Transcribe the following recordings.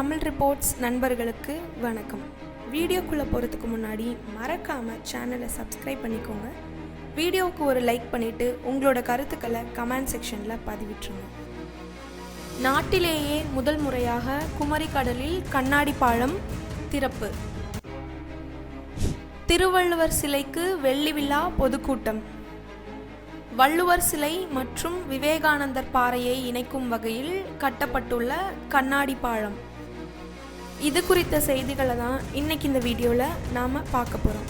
Tamil reports நண்பர்களுக்கு வணக்கம். வீடியோக்குள்ளே போகிறதுக்கு முன்னாடி மறக்காமல் சேனலை சப்ஸ்கிரைப் பண்ணிக்கோங்க. வீடியோவுக்கு ஒரு லைக் பண்ணிவிட்டு உங்களோட கருத்துக்களை கமெண்ட் செக்ஷனில் பதிவிட்டுருங்க. நாட்டிலேயே முதல் முறையாக குமரி கடலில் கண்ணாடி பாலம் திறப்பு. திருவள்ளுவர் சிலைக்கு வெள்ளி விழா பொதுக்கூட்டம். வள்ளுவர் சிலை மற்றும் விவேகானந்தர் பாறையை இணைக்கும் வகையில் கட்டப்பட்டுள்ள கண்ணாடி பாலம். இது குறித்த செய்திகளை தான் இன்னைக்கு இந்த வீடியோவில் நாம் பார்க்க போகிறோம்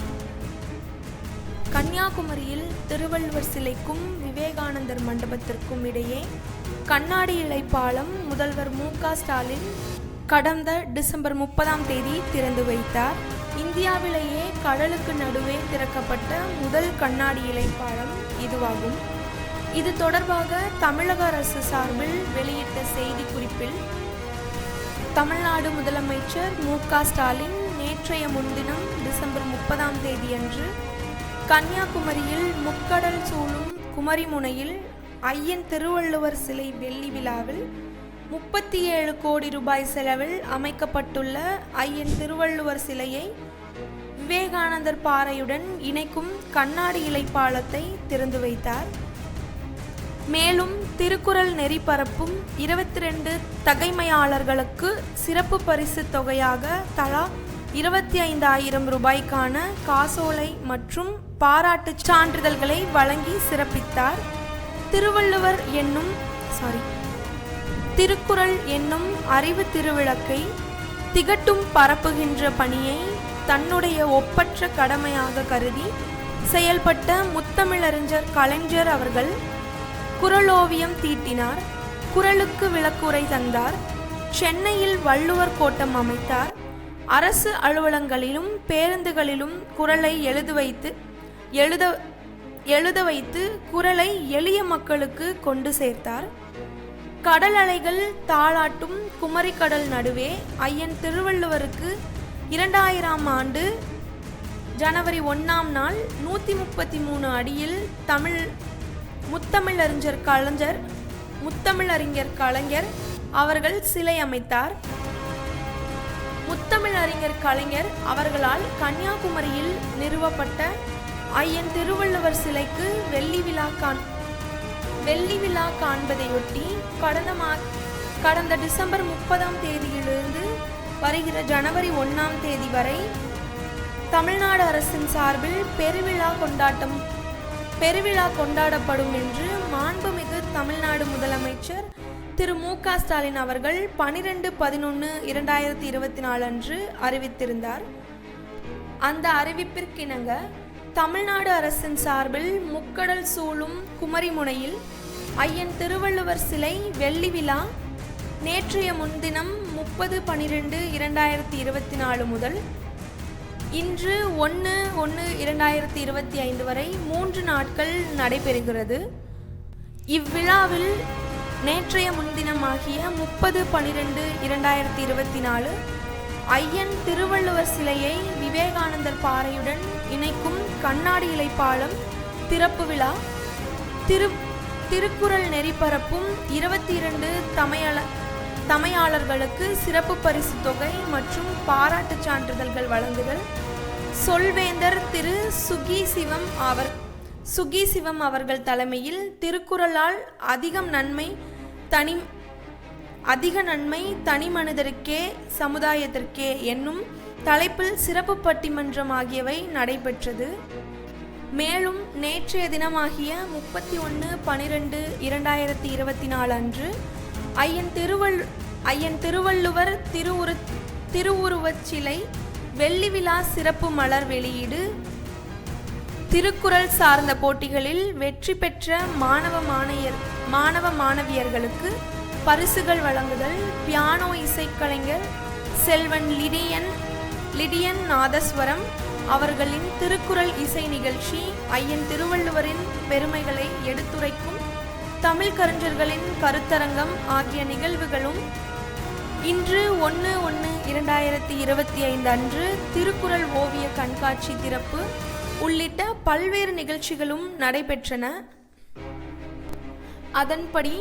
கன்னியாகுமரியில் திருவள்ளுவர் சிலைக்கும் விவேகானந்தர் மண்டபத்திற்கும் இடையே கண்ணாடி இலை பாலம் முதல்வர் மு ஸ்டாலின் கடந்த டிசம்பர் முப்பதாம் தேதி திறந்து வைத்தார். இந்தியாவிலேயே கடலுக்கு நடுவே திறக்கப்பட்ட முதல் கண்ணாடி இலை பாலம் இதுவாகும். இது தொடர்பாக தமிழக அரசு சார்பில் வெளியிட்ட செய்திக்குறிப்பில் தமிழ்நாடு முதலமைச்சர் மு க ஸ்டாலின் நேற்றைய முன்தினம் டிசம்பர் முப்பதாம் தேதியன்று கன்னியாகுமரியில் முக்கடல் சூழும் குமரிமுனையில் ஐயன் திருவள்ளுவர் சிலை வெள்ளி விழாவில் முப்பத்தி ஏழு கோடி ரூபாய் செலவில் அமைக்கப்பட்டுள்ள ஐயன் திருவள்ளுவர் சிலையை விவேகானந்தர் பாறையுடன் இணைக்கும் கண்ணாடி இலை பாலத்தை திறந்து வைத்தார். மேலும் திருக்குறள் நெறி பரப்பும் இருபத்தி ரெண்டு தகைமையாளர்களுக்கு சிறப்பு பரிசு தொகையாக தலா இருபத்தி ஐந்தாயிரம் ரூபாய்க்கான காசோலை மற்றும் பாராட்டுச் சான்றிதழ்களை வழங்கி சிறப்பித்தார். திருவள்ளுவர் என்னும் சாரி திருக்குறள் என்னும் அறிவு திருவிளக்கை திகட்டும் பரப்புகின்ற பணியை தன்னுடைய ஒப்பற்ற கடமையாக கருதி செயல்பட்ட முத்தமிழறிஞர் கலைஞர் அவர்கள் குறளோவியம் தீட்டினார். குறளுக்கு விளக்குரை தந்தார். சென்னையில் வள்ளுவர் கோட்டம் அமைத்தார். அரசு அலுவலங்களிலும் பேருந்துகளிலும் குறளை எழுது வைத்து எழுத எழுத வைத்து குறளை எளிய மக்களுக்கு கொண்டு சேர்த்தார். கடல் அலைகள் தாளாட்டும் குமரிக்கடல் நடுவே ஐயன் திருவள்ளுவருக்கு இரண்டாயிரம் ஆண்டு ஜனவரி ஒன்றாம் நாள் நூற்றி முப்பத்தி மூணு அடியில் தமிழ் முத்தமிழறிஞர் கலைஞர் முத்தமிழறிஞர் கலைஞர் அவர்கள் சிலை அமைத்தார். முத்தமிழறிஞர் கலைஞர் அவர்களால் கன்னியாகுமரியில் நிறுவப்பட்ட ஐயன் திருவள்ளுவர் சிலைக்கு வெள்ளி விழா காண் வெள்ளி விழா காண்பதையொட்டி கடந்த மா கடந்த டிசம்பர் முப்பதாம் தேதியிலிருந்து வருகிற ஜனவரி ஒன்றாம் தேதி வரை தமிழ்நாடு அரசின் சார்பில் பெருவிழா கொண்டாட்டம் பெருவிழா கொண்டாடப்படும் என்று மாண்புமிகு தமிழ்நாடு முதலமைச்சர் திரு மு க ஸ்டாலின் அவர்கள் பனிரெண்டு பதினொன்று இரண்டாயிரத்தி இருபத்தி நாலு அன்று அறிவித்திருந்தார். அந்த அறிவிப்பிற்கிணங்க தமிழ்நாடு அரசின் சார்பில் முக்கடல் சூழும் குமரிமுனையில் ஐயன் திருவள்ளுவர் சிலை வெள்ளி விழா நேற்றைய முன்தினம் முப்பது பனிரெண்டு இரண்டாயிரத்தி இருபத்தி நாலு முதல் இன்று ஒன்று ஒன்று இரண்டாயிரத்தி இருபத்தி ஐந்து வரை மூன்று நாட்கள் நடைபெறுகிறது. இவ்விழாவில் நேற்றைய முன்தினமாகிய முப்பது பனிரெண்டு இரண்டாயிரத்தி இருபத்தி நாலு ஐயன் திருவள்ளுவர் சிலையை விவேகானந்தர் பாறையுடன் இணைக்கும் கண்ணாடி இலை பாலம் திறப்பு விழா திரு திருக்குறள் நெறி பரப்பும் இருபத்தி இரண்டு தமையல தமையாளர்களுக்கு சிறப்பு பரிசு தொகை மற்றும் பாராட்டுச் சான்றிதழ்கள் வழங்குதல். சொல்வேந்தர் திரு சுகி சிவம் அவர் சுகி சிவம் அவர்கள் தலைமையில் திருக்குறளால் அதிகம் நன்மை தனி அதிக நன்மை தனி மனிதருக்கே சமுதாயத்திற்கே என்னும் தலைப்பில் சிறப்பு பட்டிமன்றம் ஆகியவை நடைபெற்றது. மேலும் நேற்றைய தினமாகிய முப்பத்தி ஒன்று பனிரெண்டு இரண்டாயிரத்தி இருபத்தி நாலு அன்று ஐயன் திருவள் ஐயன் திருவள்ளுவர் திருவுரு திருவுருவச் சிலை வெள்ளி விழா சிறப்பு மலர் வெளியீடு திருக்குறள் சார்ந்த போட்டிகளில் வெற்றி பெற்ற மாணவ மாணவியர் மாணவ மாணவியர்களுக்கு பரிசுகள் வழங்குதல் பியானோ இசைக்கலைஞர் செல்வன் லிடியன் லிடியன் நாதஸ்வரம் அவர்களின் திருக்குறள் இசை நிகழ்ச்சி ஐயன் திருவள்ளுவரின் பெருமைகளை எடுத்துரைக்கும் தமிழ் கலைஞர்களின் கருத்தரங்கம் ஆகிய நிகழ்வுகளும் இன்று ஒன்று ஒன்று இரண்டாயிரத்தி இருபத்தி ஐந்து அன்று திருக்குறள் ஓவிய கண்காட்சி திறப்பு உள்ளிட்ட பல்வேறு நிகழ்ச்சிகளும் நடைபெற்றன. அதன்படி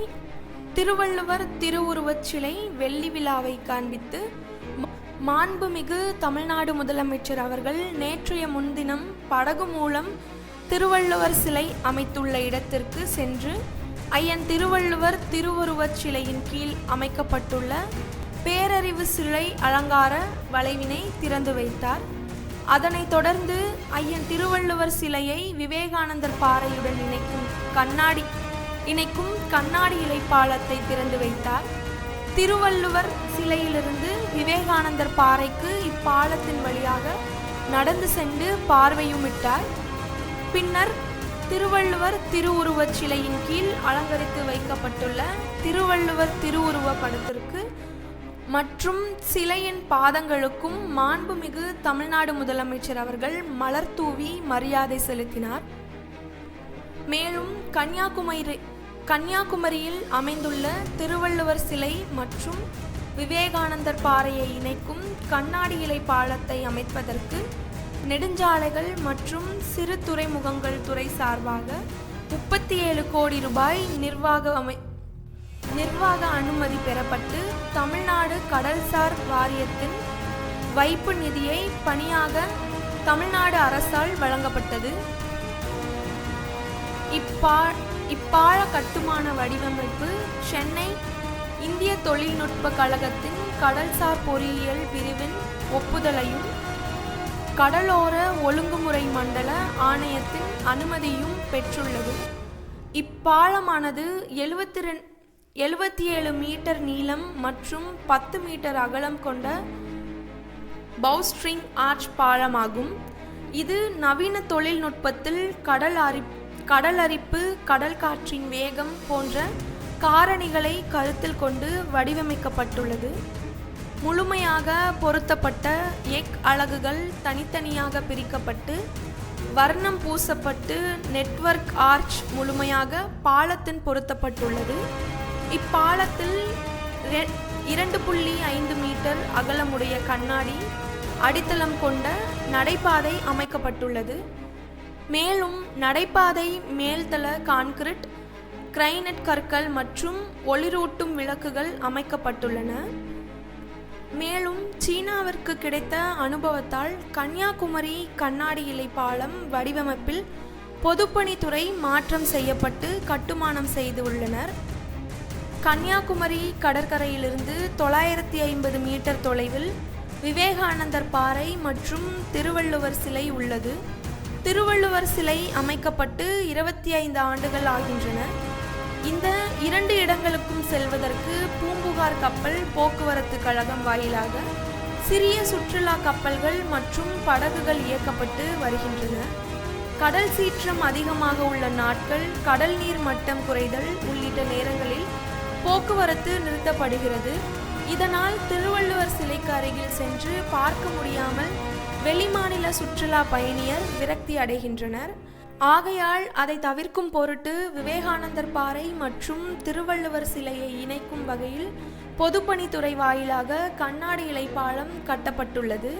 திருவள்ளுவர் திருவுருவச் சிலை வெள்ளி விழாவை காண்பித்து மாண்புமிகு தமிழ்நாடு முதலமைச்சர் அவர்கள் நேற்றைய முன்தினம் படகு மூலம் திருவள்ளுவர் சிலை அமைத்துள்ள இடத்திற்கு சென்று ஐயன் திருவள்ளுவர் திருவுருவச் சிலையின் கீழ் அமைக்கப்பட்டுள்ள பேரறிவு சிலை அலங்கார வளைவினை திறந்து வைத்தார். அதனைத் தொடர்ந்து ஐயன் திருவள்ளுவர் சிலையை விவேகானந்தர் பாறையுடன் இணைக்கும் கண்ணாடி இணைக்கும் கண்ணாடி இலை பாலத்தை திறந்து வைத்தார். திருவள்ளுவர் சிலையிலிருந்து விவேகானந்தர் பாறைக்கு இப்பாலத்தின் வழியாக நடந்து சென்று பார்வையுமிட்டார். பின்னர் திருவள்ளுவர் திருவுருவச் சிலையின் கீழ் அலங்கரித்து வைக்கப்பட்டுள்ள திருவள்ளுவர் திருவுருவ படத்திற்கு மற்றும் சிலையின் பாதங்களுக்கும் மாண்புமிகு தமிழ்நாடு முதலமைச்சர் அவர்கள் மலர் தூவி மரியாதை செலுத்தினார். மேலும் கன்னியாகுமரி கன்னியாகுமரியில் அமைந்துள்ள திருவள்ளுவர் சிலை மற்றும் விவேகானந்தர் பாறையை இணைக்கும் கண்ணாடி இலை பாலத்தை அமைப்பதற்கு நெடுஞ்சாலைகள் மற்றும் சிறு துறைமுகங்கள் துறை சார்பாக முப்பத்தி ஏழு கோடி ரூபாய் நிர்வாக அமை நிர்வாக அனுமதி பெறப்பட்டு தமிழ்நாடு கடல்சார் வாரியத்தின் வைப்பு நிதியை பணியாக தமிழ்நாடு அரசால் வழங்கப்பட்டது. இப்பா இப்பாழ கட்டுமான வடிவமைப்பு சென்னை இந்திய தொழில்நுட்ப கழகத்தின் கடல்சார் பொறியியல் பிரிவின் ஒப்புதலையும் கடலோர ஒழுங்குமுறை மண்டல ஆணையத்தின் அனுமதியும் பெற்றுள்ளது. இப்பாலமானது எழுபத்தி ரெண் எழுபத்தி ஏழு மீட்டர் நீளம் மற்றும் பத்து மீட்டர் அகலம் கொண்ட பவுஸ்ட்ரிங் ஆர்ச் பாலமாகும். இது நவீன தொழில்நுட்பத்தில் கடல் அரி கடல் அரிப்பு கடல் காற்றின் வேகம் போன்ற காரணிகளை கருத்தில் கொண்டு வடிவமைக்கப்பட்டுள்ளது. முழுமையாக பொருத்தப்பட்ட எக் அலகுகள் தனித்தனியாக பிரிக்கப்பட்டு வர்ணம் பூசப்பட்டு நெட்வொர்க் ஆர்ச் முழுமையாக பாலத்தின் பொருத்தப்பட்டுள்ளது. இப்பாலத்தில் இரண்டு புள்ளி ஐந்து மீட்டர் அகலமுடைய கண்ணாடி அடித்தளம் கொண்ட நடைபாதை அமைக்கப்பட்டுள்ளது. மேலும் நடைபாதை மேல்தள கான்கிரீட் கிரைனட் கற்கள் மற்றும் ஒளிரூட்டும் விளக்குகள் அமைக்கப்பட்டுள்ளன. மேலும் சீனாவிற்கு கிடைத்த அனுபவத்தால் கன்னியாகுமரி கண்ணாடி இலை பாலம் வடிவமைப்பில் பொதுப்பணித்துறை மாற்றம் செய்யப்பட்டு கட்டுமானம் செய்து உள்ளனர். கன்னியாகுமரி கடற்கரையிலிருந்து தொள்ளாயிரத்தி ஐம்பது மீட்டர் தொலைவில் விவேகானந்தர் பாறை மற்றும் திருவள்ளுவர் சிலை உள்ளது. திருவள்ளுவர் சிலை அமைக்கப்பட்டு இருபத்தி ஐந்து ஆண்டுகள் ஆகின்றன. இந்த இரண்டு இடங்களுக்கும் செல்வதற்கு பூம்புகார் கப்பல் போக்குவரத்து கழகம் வாயிலாக சிறிய சுற்றுலா கப்பல்கள் மற்றும் படகுகள் இயக்கப்பட்டு வருகின்றன. கடல் சீற்றம் அதிகமாக உள்ள நாட்கள் கடல் நீர் மட்டம் குறைதல் உள்ளிட்ட நேரங்களில் போக்குவரத்து நிறுத்தப்படுகிறது. இதனால் திருவள்ளுவர் சிலைக்கு அருகில் சென்று பார்க்க முடியாமல் வெளிமாநில சுற்றுலா பயணியர் விரக்தி அடைகின்றனர். ஆகையால் அதை தவிர்க்கும் பொருட்டு விவேகானந்தர் பாறை மற்றும் திருவள்ளுவர் சிலையை இணைக்கும் வகையில் பொதுப்பணித்துறை வாயிலாக கண்ணாடி இலைப்பாலம் கட்டப்பட்டுள்ளது.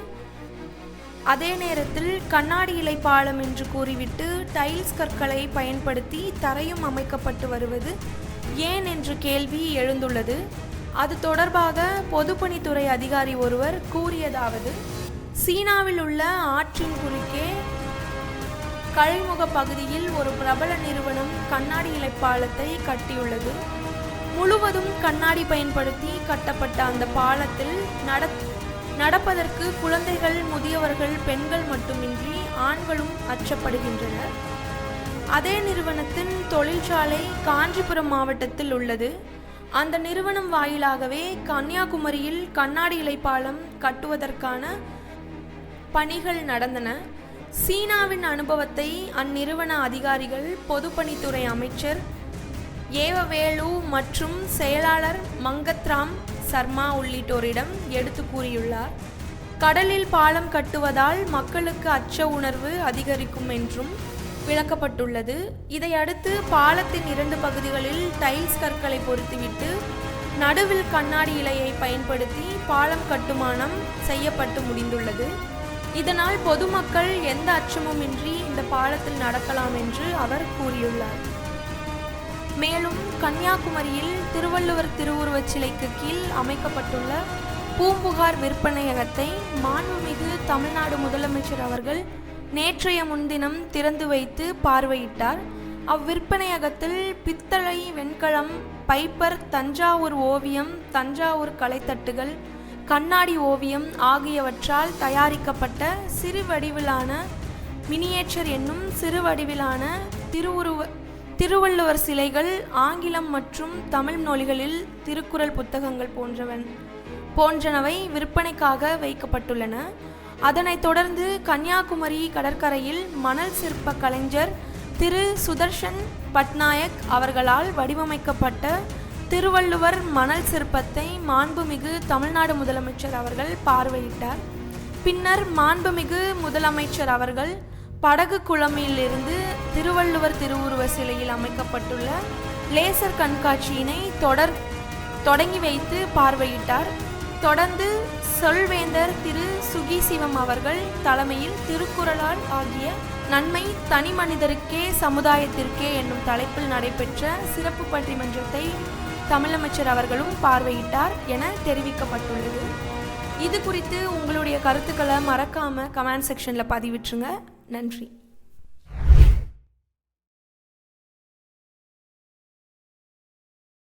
அதே நேரத்தில் கண்ணாடி இலைப்பாலம் என்று கூறிவிட்டு டைல்ஸ் கற்களை பயன்படுத்தி தரையும் அமைக்கப்பட்டு வருவது ஏன் என்ற கேள்வி எழுந்துள்ளது. அது தொடர்பாக பொதுப்பணித்துறை அதிகாரி ஒருவர் கூறியதாவது சீனாவில் உள்ள ஆற்றின் குறுக்கே கழிமுக பகுதியில் ஒரு பிரபல நிறுவனம் கண்ணாடி இலைப்பாலத்தை கட்டியுள்ளது. முழுவதும் கண்ணாடி பயன்படுத்தி கட்டப்பட்ட அந்த பாலத்தில் நட நடப்பதற்கு குழந்தைகள் முதியவர்கள் பெண்கள் மட்டுமின்றி ஆண்களும் அச்சப்படுகின்றனர். அதே நிறுவனத்தின் தொழிற்சாலை காஞ்சிபுரம் மாவட்டத்தில் உள்ளது. அந்த நிறுவனம் வாயிலாகவே கன்னியாகுமரியில் கண்ணாடி இலைப்பாலம் கட்டுவதற்கான பணிகள் நடந்தன. சீனாவின் அனுபவத்தை அந்நிறுவன அதிகாரிகள் பொதுப்பணித்துறை அமைச்சர் ஏவவேலு மற்றும் செயலாளர் மங்கத்ராம் சர்மா உள்ளிட்டோரிடம் எடுத்து கூறியுள்ளார். கடலில் பாலம் கட்டுவதால் மக்களுக்கு அச்ச உணர்வு அதிகரிக்கும் என்றும் விளக்கப்பட்டுள்ளது. இதையடுத்து பாலத்தின் இரண்டு பகுதிகளில் டைல்ஸ் கற்களை பொருத்திவிட்டு நடுவில் கண்ணாடி இலையை பயன்படுத்தி பாலம் கட்டுமானம் செய்யப்பட்டு முடிந்துள்ளது. இதனால் பொதுமக்கள் எந்த அச்சமுமின்றி இந்த பாலத்தில் நடக்கலாம் என்று அவர் கூறியுள்ளார். மேலும் கன்னியாகுமரியில் திருவள்ளுவர் திருவுருவச் சிலைக்கு கீழ் அமைக்கப்பட்டுள்ள பூம்புகார் விற்பனையகத்தை மாண்புமிகு தமிழ்நாடு முதலமைச்சர் அவர்கள் நேற்றைய முன்தினம் திறந்து வைத்து பார்வையிட்டார். அவ்விற்பனையகத்தில் பித்தளை வெண்கலம் பைப்பர் தஞ்சாவூர் ஓவியம் தஞ்சாவூர் கலைத்தட்டுகள் கண்ணாடி ஓவியம் ஆகியவற்றால் தயாரிக்கப்பட்ட சிறு வடிவிலான மினியேச்சர் என்னும் சிறு வடிவிலான திருவுருவ திருவள்ளுவர் சிலைகள் ஆங்கிலம் மற்றும் தமிழ் மொழிகளில் திருக்குறள் புத்தகங்கள் போன்றவன் போன்றனவை விற்பனைக்காக வைக்கப்பட்டுள்ளன. அதனைத் தொடர்ந்து கன்னியாகுமரி கடற்கரையில் மணல் சிற்ப கலைஞர் திரு சுதர்ஷன் பட்நாயக் அவர்களால் வடிவமைக்கப்பட்ட திருவள்ளுவர் மணல் சிற்பத்தை மாண்புமிகு தமிழ்நாடு முதலமைச்சர் அவர்கள் பார்வையிட்டார். பின்னர் மாண்புமிகு முதலமைச்சர் அவர்கள் படகு குளமிலிருந்து திருவள்ளுவர் திருவுருவ சிலையில் அமைக்கப்பட்டுள்ள லேசர் கண்காட்சியினை தொடர் தொடங்கி வைத்து பார்வையிட்டார். தொடர்ந்து சொல்வேந்தர் திரு சுகிசிவம் அவர்கள் தலைமையில் திருக்குறளால் ஆகிய நன்மை தனி மனிதருக்கே சமுதாயத்திற்கே என்னும் தலைப்பில் நடைபெற்ற சிறப்பு பட்டிமன்றத்தை தமிழமைச்சர் அவர்களும் பார்வையிட்டார் என தெரிவிக்கப்பட்டுள்ளது. இது குறித்து உங்களுடைய கருத்துக்களை மறக்காம கமெண்ட் செக்ஷனில் பதிவிட்டுருங்க. நன்றி.